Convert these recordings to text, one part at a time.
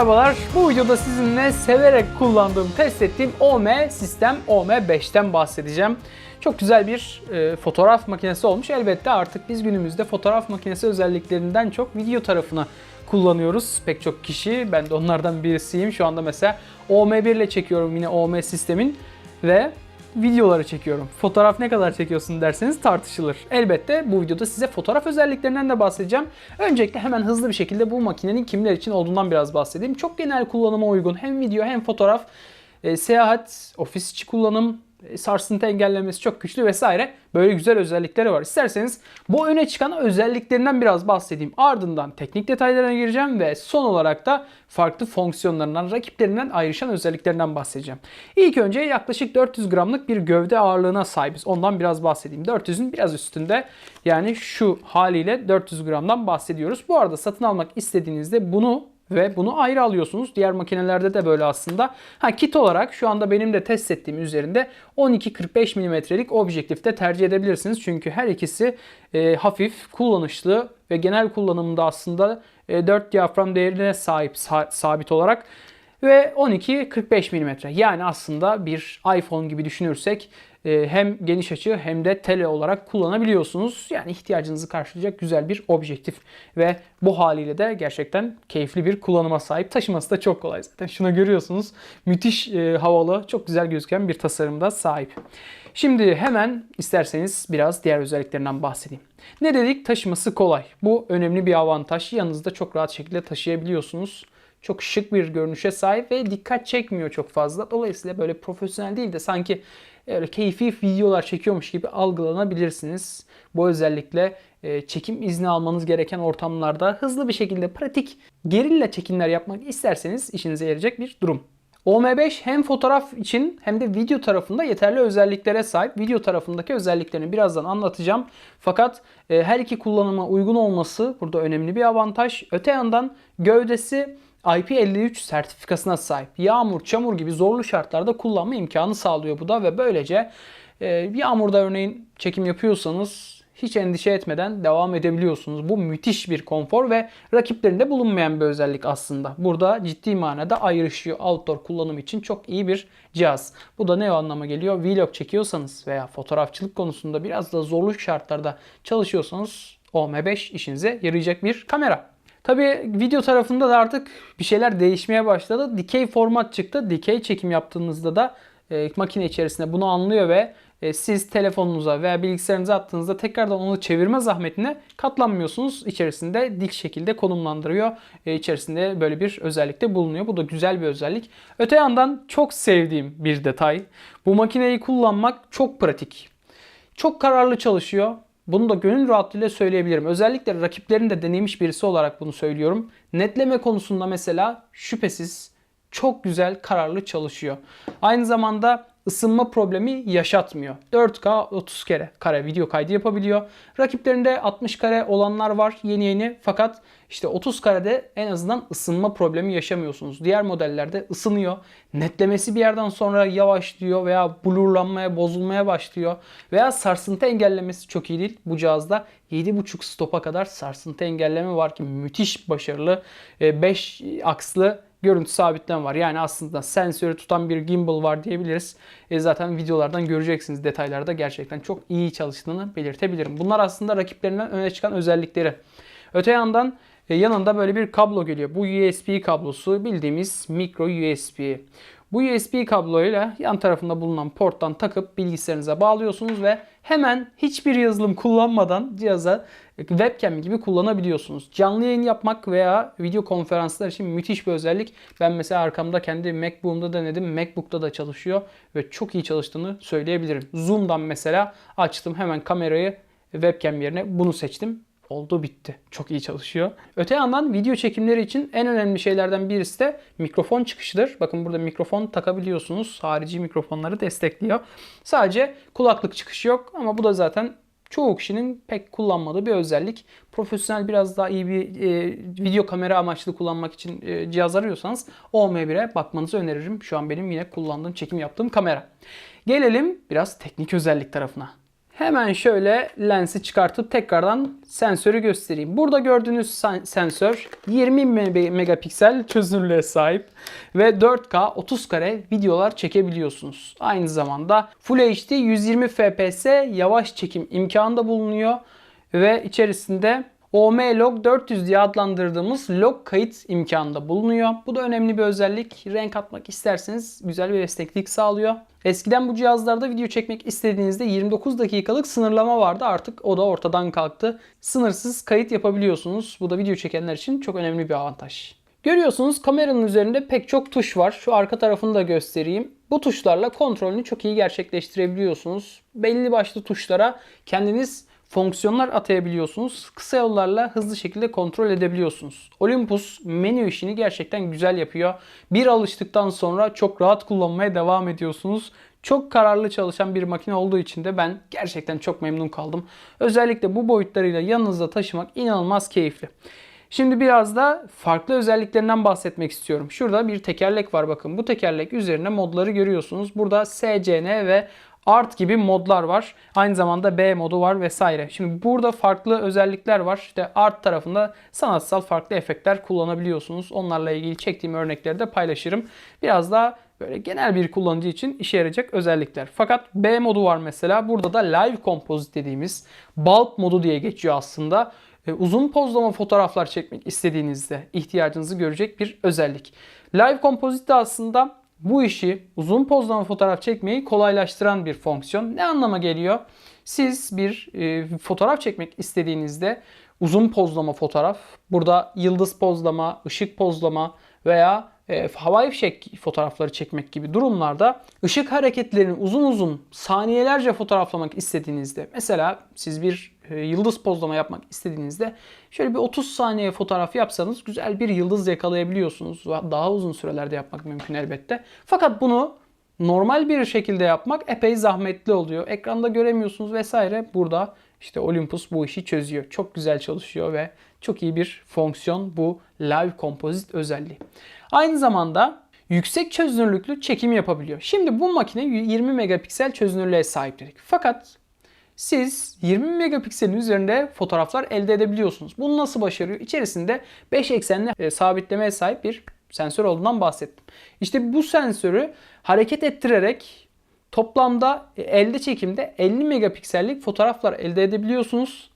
Merhabalar. Bu videoda sizinle severek kullandığım, test ettiğim OM sistem OM5'ten bahsedeceğim. Çok güzel bir e, fotoğraf makinesi olmuş. Elbette artık biz günümüzde fotoğraf makinesi özelliklerinden çok video tarafını kullanıyoruz. Pek çok kişi, ben de onlardan birisiyim. Şu anda mesela OM1 ile çekiyorum yine OM sistemin ve videoları çekiyorum. Fotoğraf ne kadar çekiyorsun derseniz tartışılır. Elbette bu videoda size fotoğraf özelliklerinden de bahsedeceğim. Öncelikle hemen hızlı bir şekilde bu makinenin kimler için olduğundan biraz bahsedeyim. Çok genel kullanıma uygun hem video hem fotoğraf, e, seyahat, ofis içi kullanım, sarsıntı engellemesi çok güçlü vesaire. Böyle güzel özellikleri var. İsterseniz bu öne çıkan özelliklerinden biraz bahsedeyim. Ardından teknik detaylarına gireceğim ve son olarak da farklı fonksiyonlarından, rakiplerinden ayrışan özelliklerinden bahsedeceğim. İlk önce yaklaşık 400 gramlık bir gövde ağırlığına sahibiz. Ondan biraz bahsedeyim. 400'ün biraz üstünde yani şu haliyle 400 gramdan bahsediyoruz. Bu arada satın almak istediğinizde bunu ve bunu ayrı alıyorsunuz. Diğer makinelerde de böyle aslında. Ha kit olarak şu anda benim de test ettiğim üzerinde 12-45 mm'lik objektifte tercih edebilirsiniz. Çünkü her ikisi e, hafif, kullanışlı ve genel kullanımda aslında e, 4 diyafram değerine sahip sa- sabit olarak ve 12-45 mm. Yani aslında bir iPhone gibi düşünürsek e, hem geniş açı hem de tele olarak kullanabiliyorsunuz. Yani ihtiyacınızı karşılayacak güzel bir objektif ve bu haliyle de gerçekten keyifli bir kullanıma sahip. Taşıması da çok kolay zaten. Şunu görüyorsunuz. Müthiş e, havalı, çok güzel gözüken bir tasarımda sahip. Şimdi hemen isterseniz biraz diğer özelliklerinden bahsedeyim. Ne dedik? Taşıması kolay. Bu önemli bir avantaj. Yanınızda çok rahat şekilde taşıyabiliyorsunuz çok şık bir görünüşe sahip ve dikkat çekmiyor çok fazla. Dolayısıyla böyle profesyonel değil de sanki öyle keyfi videolar çekiyormuş gibi algılanabilirsiniz. Bu özellikle e, çekim izni almanız gereken ortamlarda hızlı bir şekilde pratik gerilla çekimler yapmak isterseniz işinize yarayacak bir durum. OM5 hem fotoğraf için hem de video tarafında yeterli özelliklere sahip. Video tarafındaki özelliklerini birazdan anlatacağım. Fakat e, her iki kullanıma uygun olması burada önemli bir avantaj. Öte yandan gövdesi IP53 sertifikasına sahip. Yağmur, çamur gibi zorlu şartlarda kullanma imkanı sağlıyor bu da ve böylece e, yağmurda örneğin çekim yapıyorsanız hiç endişe etmeden devam edebiliyorsunuz. Bu müthiş bir konfor ve rakiplerinde bulunmayan bir özellik aslında. Burada ciddi manada ayrışıyor outdoor kullanım için çok iyi bir cihaz. Bu da ne anlama geliyor? Vlog çekiyorsanız veya fotoğrafçılık konusunda biraz da zorlu şartlarda çalışıyorsanız OM5 işinize yarayacak bir kamera. Tabi video tarafında da artık bir şeyler değişmeye başladı. Dikey format çıktı. Dikey çekim yaptığınızda da e, makine içerisinde bunu anlıyor ve e, siz telefonunuza veya bilgisayarınıza attığınızda tekrardan onu çevirme zahmetine katlanmıyorsunuz. İçerisinde dik şekilde konumlandırıyor. E, içerisinde böyle bir özellik de bulunuyor. Bu da güzel bir özellik. Öte yandan çok sevdiğim bir detay. Bu makineyi kullanmak çok pratik. Çok kararlı çalışıyor. Bunu da gönül rahatlığıyla söyleyebilirim. Özellikle rakiplerin de denemiş birisi olarak bunu söylüyorum. Netleme konusunda mesela şüphesiz çok güzel kararlı çalışıyor. Aynı zamanda ısınma problemi yaşatmıyor. 4K 30 kere kare video kaydı yapabiliyor. Rakiplerinde 60 kare olanlar var yeni yeni fakat işte 30 karede en azından ısınma problemi yaşamıyorsunuz. Diğer modellerde ısınıyor. Netlemesi bir yerden sonra yavaşlıyor veya blurlanmaya, bozulmaya başlıyor. Veya sarsıntı engellemesi çok iyi değil. Bu cihazda 7.5 stopa kadar sarsıntı engelleme var ki müthiş başarılı. 5 akslı görüntü sabitleme var. Yani aslında sensörü tutan bir gimbal var diyebiliriz. E zaten videolardan göreceksiniz detaylarda gerçekten çok iyi çalıştığını belirtebilirim. Bunlar aslında rakiplerinden öne çıkan özellikleri. Öte yandan e, yanında böyle bir kablo geliyor. Bu USB kablosu bildiğimiz micro USB. Bu USB kabloyla yan tarafında bulunan porttan takıp bilgisayarınıza bağlıyorsunuz ve hemen hiçbir yazılım kullanmadan cihaza webcam gibi kullanabiliyorsunuz. Canlı yayın yapmak veya video konferanslar için müthiş bir özellik. Ben mesela arkamda kendi MacBook'umda denedim. MacBook'ta da çalışıyor ve çok iyi çalıştığını söyleyebilirim. Zoom'dan mesela açtım hemen kamerayı webcam yerine bunu seçtim oldu bitti. Çok iyi çalışıyor. Öte yandan video çekimleri için en önemli şeylerden birisi de mikrofon çıkışıdır. Bakın burada mikrofon takabiliyorsunuz. Harici mikrofonları destekliyor. Sadece kulaklık çıkışı yok ama bu da zaten çoğu kişinin pek kullanmadığı bir özellik. Profesyonel biraz daha iyi bir e, video kamera amaçlı kullanmak için e, cihaz arıyorsanız OM1'e bakmanızı öneririm. Şu an benim yine kullandığım, çekim yaptığım kamera. Gelelim biraz teknik özellik tarafına Hemen şöyle lensi çıkartıp tekrardan sensörü göstereyim. Burada gördüğünüz sen- sensör 20 me- megapiksel çözünürlüğe sahip ve 4K 30 kare videolar çekebiliyorsunuz. Aynı zamanda Full HD 120 FPS yavaş çekim imkanı da bulunuyor ve içerisinde OM-Log 400 diye adlandırdığımız log kayıt imkanı da bulunuyor. Bu da önemli bir özellik. Renk atmak isterseniz güzel bir esneklik sağlıyor. Eskiden bu cihazlarda video çekmek istediğinizde 29 dakikalık sınırlama vardı. Artık o da ortadan kalktı. Sınırsız kayıt yapabiliyorsunuz. Bu da video çekenler için çok önemli bir avantaj. Görüyorsunuz kameranın üzerinde pek çok tuş var. Şu arka tarafını da göstereyim. Bu tuşlarla kontrolünü çok iyi gerçekleştirebiliyorsunuz. Belli başlı tuşlara kendiniz fonksiyonlar atayabiliyorsunuz. Kısa yollarla hızlı şekilde kontrol edebiliyorsunuz. Olympus menü işini gerçekten güzel yapıyor. Bir alıştıktan sonra çok rahat kullanmaya devam ediyorsunuz. Çok kararlı çalışan bir makine olduğu için de ben gerçekten çok memnun kaldım. Özellikle bu boyutlarıyla yanınızda taşımak inanılmaz keyifli. Şimdi biraz da farklı özelliklerinden bahsetmek istiyorum. Şurada bir tekerlek var bakın. Bu tekerlek üzerine modları görüyorsunuz. Burada SCN ve Art gibi modlar var. Aynı zamanda B modu var vesaire. Şimdi burada farklı özellikler var. İşte Art tarafında sanatsal farklı efektler kullanabiliyorsunuz. Onlarla ilgili çektiğim örnekleri de paylaşırım. Biraz daha böyle genel bir kullanıcı için işe yarayacak özellikler. Fakat B modu var mesela. Burada da Live Composite dediğimiz bulb modu diye geçiyor aslında. E, uzun pozlama fotoğraflar çekmek istediğinizde ihtiyacınızı görecek bir özellik. Live Composite de aslında bu işi uzun pozlama fotoğraf çekmeyi kolaylaştıran bir fonksiyon. Ne anlama geliyor? Siz bir e, fotoğraf çekmek istediğinizde uzun pozlama fotoğraf, burada yıldız pozlama, ışık pozlama veya e, havai fişek fotoğrafları çekmek gibi durumlarda ışık hareketlerini uzun uzun saniyelerce fotoğraflamak istediğinizde mesela siz bir e, yıldız pozlama yapmak istediğinizde şöyle bir 30 saniye fotoğraf yapsanız güzel bir yıldız yakalayabiliyorsunuz. Daha uzun sürelerde yapmak mümkün elbette. Fakat bunu normal bir şekilde yapmak epey zahmetli oluyor. Ekranda göremiyorsunuz vesaire. Burada işte Olympus bu işi çözüyor. Çok güzel çalışıyor ve çok iyi bir fonksiyon bu Live Composite özelliği. Aynı zamanda yüksek çözünürlüklü çekim yapabiliyor. Şimdi bu makine 20 megapiksel çözünürlüğe sahip dedik. Fakat siz 20 megapikselin üzerinde fotoğraflar elde edebiliyorsunuz. Bunu nasıl başarıyor? İçerisinde 5 eksenli e, sabitlemeye sahip bir sensör olduğundan bahsettim. İşte bu sensörü hareket ettirerek toplamda e, elde çekimde 50 megapiksellik fotoğraflar elde edebiliyorsunuz.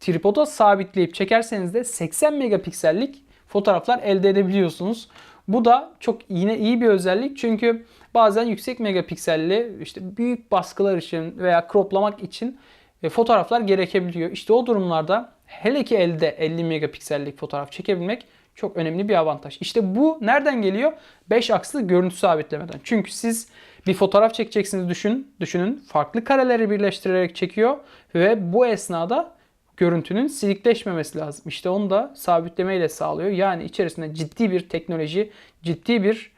Tripoda sabitleyip çekerseniz de 80 megapiksellik fotoğraflar elde edebiliyorsunuz. Bu da çok yine iyi bir özellik çünkü bazen yüksek megapikselli işte büyük baskılar için veya croplamak için e, fotoğraflar gerekebiliyor. İşte o durumlarda hele ki elde 50 megapiksellik fotoğraf çekebilmek çok önemli bir avantaj. İşte bu nereden geliyor? 5 akslı görüntü sabitlemeden. Çünkü siz bir fotoğraf çekeceksiniz düşün, düşünün. Farklı kareleri birleştirerek çekiyor ve bu esnada görüntünün silikleşmemesi lazım. İşte onu da sabitlemeyle sağlıyor. Yani içerisinde ciddi bir teknoloji, ciddi bir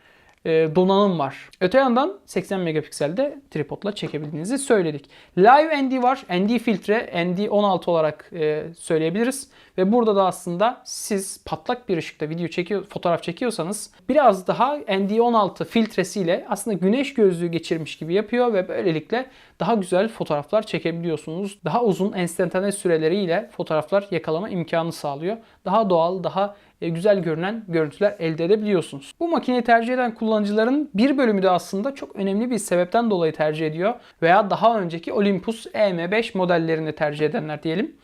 donanım var. Öte yandan 80 megapikselde tripodla çekebildiğinizi söyledik. Live ND var. ND filtre, ND16 olarak e, söyleyebiliriz. Ve burada da aslında siz patlak bir ışıkta video çekiyor, fotoğraf çekiyorsanız biraz daha ND16 filtresiyle aslında güneş gözlüğü geçirmiş gibi yapıyor ve böylelikle daha güzel fotoğraflar çekebiliyorsunuz. Daha uzun enstantane süreleriyle fotoğraflar yakalama imkanı sağlıyor. Daha doğal, daha e, güzel görünen görüntüler elde edebiliyorsunuz. Bu makineyi tercih eden kullanıcıların bir bölümü de aslında çok önemli bir sebepten dolayı tercih ediyor. Veya daha önceki Olympus EM5 modellerini tercih edenler diyelim.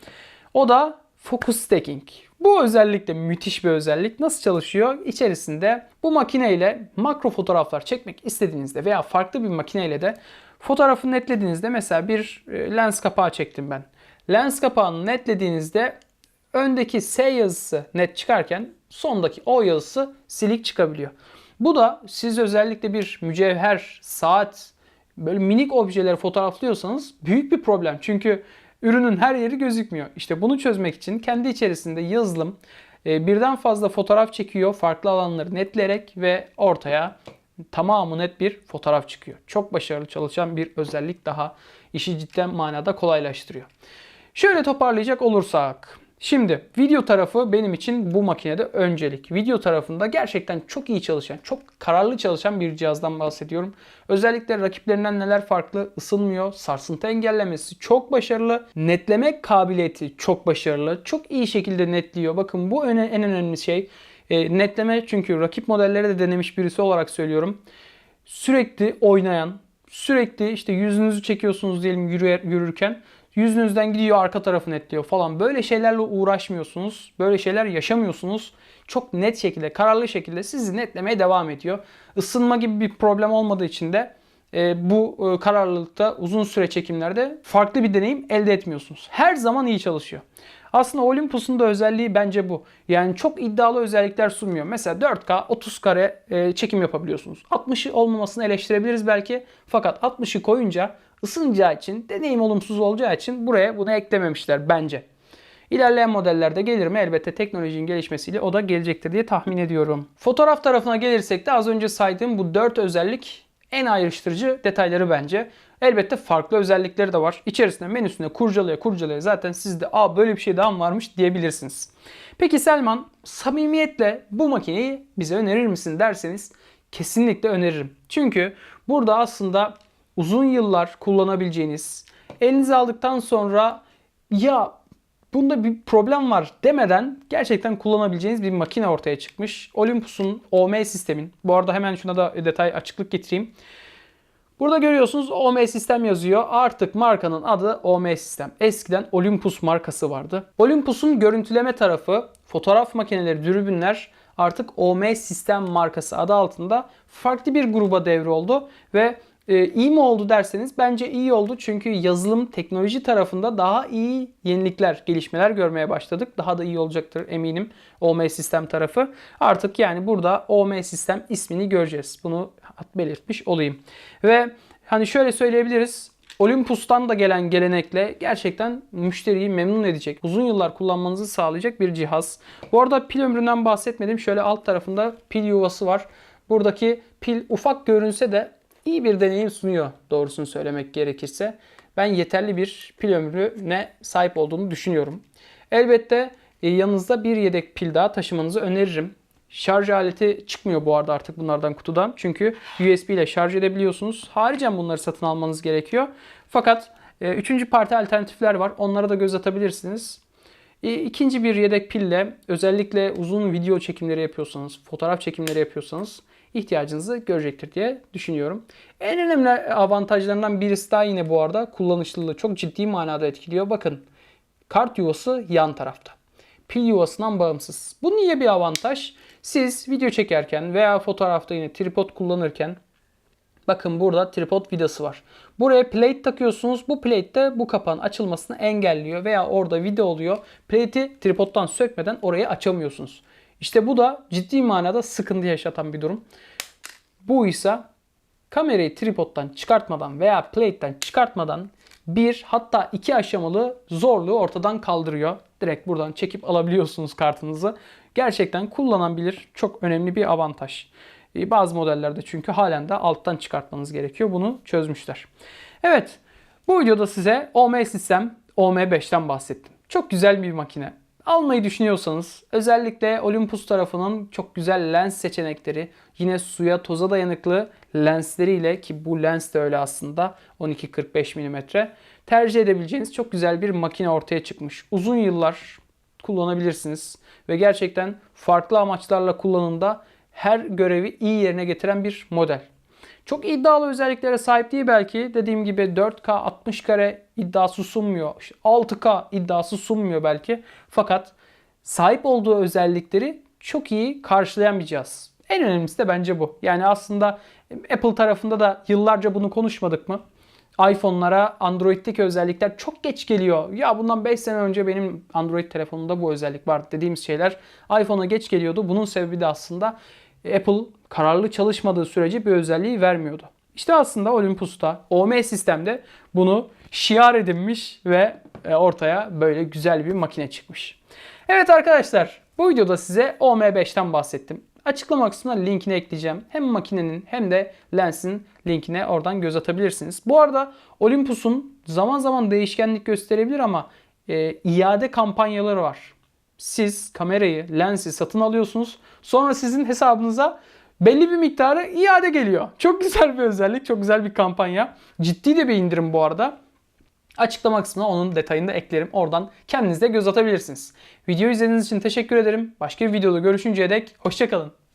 O da Focus Stacking. Bu özellikle müthiş bir özellik. Nasıl çalışıyor? İçerisinde bu makineyle makro fotoğraflar çekmek istediğinizde veya farklı bir makineyle de fotoğrafı netlediğinizde mesela bir e, lens kapağı çektim ben. Lens kapağını netlediğinizde öndeki S yazısı net çıkarken sondaki O yazısı silik çıkabiliyor. Bu da siz özellikle bir mücevher, saat, böyle minik objeleri fotoğraflıyorsanız büyük bir problem. Çünkü ürünün her yeri gözükmüyor. İşte bunu çözmek için kendi içerisinde yazılım e, birden fazla fotoğraf çekiyor farklı alanları netleyerek ve ortaya tamamı net bir fotoğraf çıkıyor. Çok başarılı çalışan bir özellik daha işi cidden manada kolaylaştırıyor. Şöyle toparlayacak olursak Şimdi video tarafı benim için bu makinede öncelik. Video tarafında gerçekten çok iyi çalışan, çok kararlı çalışan bir cihazdan bahsediyorum. Özellikle rakiplerinden neler farklı? Isınmıyor, sarsıntı engellemesi çok başarılı, netleme kabiliyeti çok başarılı, çok iyi şekilde netliyor. Bakın bu en önemli şey. E, netleme çünkü rakip modelleri de denemiş birisi olarak söylüyorum. Sürekli oynayan, sürekli işte yüzünüzü çekiyorsunuz diyelim yürürken yüzünüzden gidiyor arka tarafı netliyor falan. Böyle şeylerle uğraşmıyorsunuz. Böyle şeyler yaşamıyorsunuz. Çok net şekilde, kararlı şekilde sizi netlemeye devam ediyor. Isınma gibi bir problem olmadığı için de e, bu e, kararlılıkta uzun süre çekimlerde farklı bir deneyim elde etmiyorsunuz. Her zaman iyi çalışıyor. Aslında Olympus'un da özelliği bence bu. Yani çok iddialı özellikler sunmuyor. Mesela 4K 30 kare e, çekim yapabiliyorsunuz. 60'ı olmamasını eleştirebiliriz belki. Fakat 60'ı koyunca ısınacağı için, deneyim olumsuz olacağı için buraya bunu eklememişler bence. İlerleyen modellerde gelir mi? Elbette teknolojinin gelişmesiyle o da gelecektir diye tahmin ediyorum. Fotoğraf tarafına gelirsek de az önce saydığım bu 4 özellik en ayrıştırıcı detayları bence. Elbette farklı özellikleri de var. İçerisinde menüsüne kurcalaya kurcalaya zaten siz de aa böyle bir şey daha mı varmış diyebilirsiniz. Peki Selman samimiyetle bu makineyi bize önerir misin derseniz kesinlikle öneririm. Çünkü burada aslında uzun yıllar kullanabileceğiniz, elinize aldıktan sonra ya bunda bir problem var demeden gerçekten kullanabileceğiniz bir makine ortaya çıkmış. Olympus'un OM sistemin. Bu arada hemen şuna da detay açıklık getireyim. Burada görüyorsunuz OM sistem yazıyor. Artık markanın adı OM sistem. Eskiden Olympus markası vardı. Olympus'un görüntüleme tarafı, fotoğraf makineleri, dürbünler artık OM sistem markası adı altında farklı bir gruba devroldu ve e, iyi mi oldu derseniz bence iyi oldu çünkü yazılım teknoloji tarafında daha iyi yenilikler, gelişmeler görmeye başladık. Daha da iyi olacaktır eminim OM sistem tarafı. Artık yani burada OM sistem ismini göreceğiz. Bunu belirtmiş olayım. Ve hani şöyle söyleyebiliriz. Olympus'tan da gelen gelenekle gerçekten müşteriyi memnun edecek, uzun yıllar kullanmanızı sağlayacak bir cihaz. Bu arada pil ömründen bahsetmedim. Şöyle alt tarafında pil yuvası var. Buradaki pil ufak görünse de iyi bir deneyim sunuyor doğrusunu söylemek gerekirse. Ben yeterli bir pil ömrüne sahip olduğunu düşünüyorum. Elbette e, yanınızda bir yedek pil daha taşımanızı öneririm. Şarj aleti çıkmıyor bu arada artık bunlardan kutudan. Çünkü USB ile şarj edebiliyorsunuz. Haricen bunları satın almanız gerekiyor. Fakat e, üçüncü parti alternatifler var. Onlara da göz atabilirsiniz. E, İkinci bir yedek pille özellikle uzun video çekimleri yapıyorsanız, fotoğraf çekimleri yapıyorsanız ihtiyacınızı görecektir diye düşünüyorum. En önemli avantajlarından birisi daha yine bu arada kullanışlılığı çok ciddi manada etkiliyor. Bakın kart yuvası yan tarafta. Pil yuvasından bağımsız. Bu niye bir avantaj? Siz video çekerken veya fotoğrafta yine tripod kullanırken Bakın burada tripod vidası var. Buraya plate takıyorsunuz. Bu plate de bu kapağın açılmasını engelliyor veya orada vida oluyor. Plate'i tripodtan sökmeden orayı açamıyorsunuz. İşte bu da ciddi manada sıkıntı yaşatan bir durum. Bu ise kamerayı tripodtan çıkartmadan veya plate'ten çıkartmadan bir hatta iki aşamalı zorluğu ortadan kaldırıyor. Direkt buradan çekip alabiliyorsunuz kartınızı. Gerçekten kullanabilir çok önemli bir avantaj. Ee, Bazı modellerde çünkü halen de alttan çıkartmanız gerekiyor. Bunu çözmüşler. Evet bu videoda size OM sistem OM5'ten bahsettim. Çok güzel bir makine. Almayı düşünüyorsanız özellikle Olympus tarafının çok güzel lens seçenekleri yine suya toza dayanıklı lensleriyle ki bu lens de öyle aslında 12-45 mm tercih edebileceğiniz çok güzel bir makine ortaya çıkmış. Uzun yıllar kullanabilirsiniz ve gerçekten farklı amaçlarla kullanımda her görevi iyi yerine getiren bir model. Çok iddialı özelliklere sahip değil belki. Dediğim gibi 4K 60 kare iddiası sunmuyor. 6K iddiası sunmuyor belki. Fakat sahip olduğu özellikleri çok iyi karşılayan bir cihaz. En önemlisi de bence bu. Yani aslında Apple tarafında da yıllarca bunu konuşmadık mı? iPhone'lara Android'deki özellikler çok geç geliyor. Ya bundan 5 sene önce benim Android telefonumda bu özellik vardı dediğimiz şeyler iPhone'a geç geliyordu. Bunun sebebi de aslında Apple kararlı çalışmadığı sürece bir özelliği vermiyordu. İşte aslında Olympus'ta, OM sistemde bunu şiar edinmiş ve e, ortaya böyle güzel bir makine çıkmış. Evet arkadaşlar bu videoda size OM5'ten bahsettim. Açıklama kısmına linkini ekleyeceğim. Hem makinenin hem de lensin linkine oradan göz atabilirsiniz. Bu arada Olympus'un zaman zaman değişkenlik gösterebilir ama e, iade kampanyaları var. Siz kamerayı, lensi satın alıyorsunuz. Sonra sizin hesabınıza belli bir miktarı iade geliyor. Çok güzel bir özellik, çok güzel bir kampanya. Ciddi de bir indirim bu arada. Açıklama kısmına onun detayını da eklerim. Oradan kendiniz de göz atabilirsiniz. Videoyu izlediğiniz için teşekkür ederim. Başka bir videoda görüşünceye dek hoşçakalın.